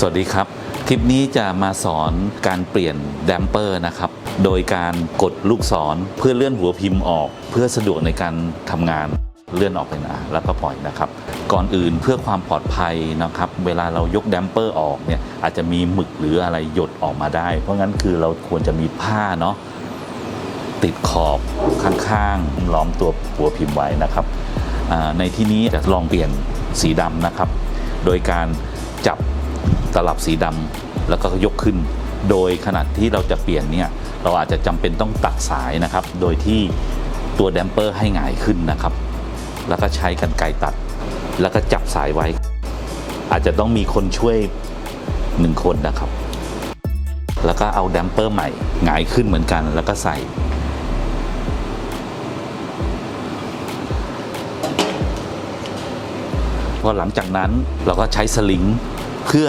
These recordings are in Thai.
สวัสดีครับ คลิปนี้จะมาสอนการเปลี่ยนแดมเปอร์นะครับ โดยการกดลูกศรเพื่อเลื่อนหัวพิมพ์ออก เพื่อสะดวกในการทำงานเลื่อนออกไปนะแล้วก็ปล่อยนะครับ ก่อนอื่นเพื่อความปลอดภัยนะครับ เวลาเรายกแดมเปอร์ออกเนี่ยอาจจะมีหมึกหรืออะไรหยดออกมาได้ เพราะงั้นคือเราควรจะมีผ้าเนาะติดขอบข้างๆล้อมตัวหัวพิมพ์ไว้นะครับ ในที่นี้จะลองเปลี่ยนสีดำนะครับ โดยการจับ ตลับสีดำแล้วก็ยกขึ้น โดยขณะที่เราจะเปลี่ยนเนี่ยเราอาจจะจำเป็นต้องตัดสายนะครับ โดยที่ตัวแดมเปอร์ให้หงายขึ้นนะครับ แล้วก็ใช้กันไกรตัด แล้วก็จับสายไว้ อาจจะต้องมีคนช่วยหนึ่งคนนะครับ แล้วก็เอาแดมเปอร์ใหม่หงายขึ้นเหมือนกัน แล้วก็ใส่พอหลังจากนั้นเราก็ใช้สลิง เพื่อ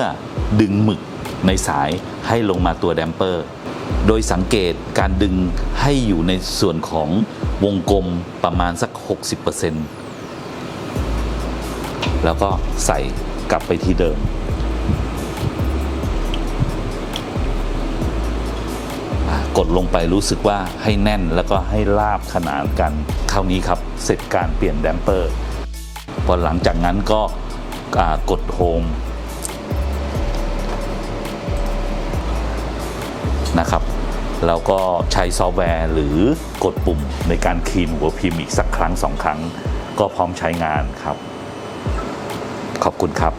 ดึงหมึกในสายให้ลงมาตัวแดมเปอร์ โดยสังเกตการดึงให้อยู่ในส่วนของวงกลมประมาณสัก 60%แล้วก็ใส่กลับไปที่เดิมกดลงไปรู้สึกว่าให้แน่นแล้วก็ให้ราบขนานกันเท่านี้ครับ เสร็จการเปลี่ยนแดมเปอร์ พอหลังจากนั้นก็กดโฮม นะครับแล้วก็ใช้ซอฟต์แวร์หรือกดปุ่มในการคีนหัวพิมพ์อีกสักครั้งสองครั้ง ก็พร้อมใช้งานครับ ขอบคุณครับ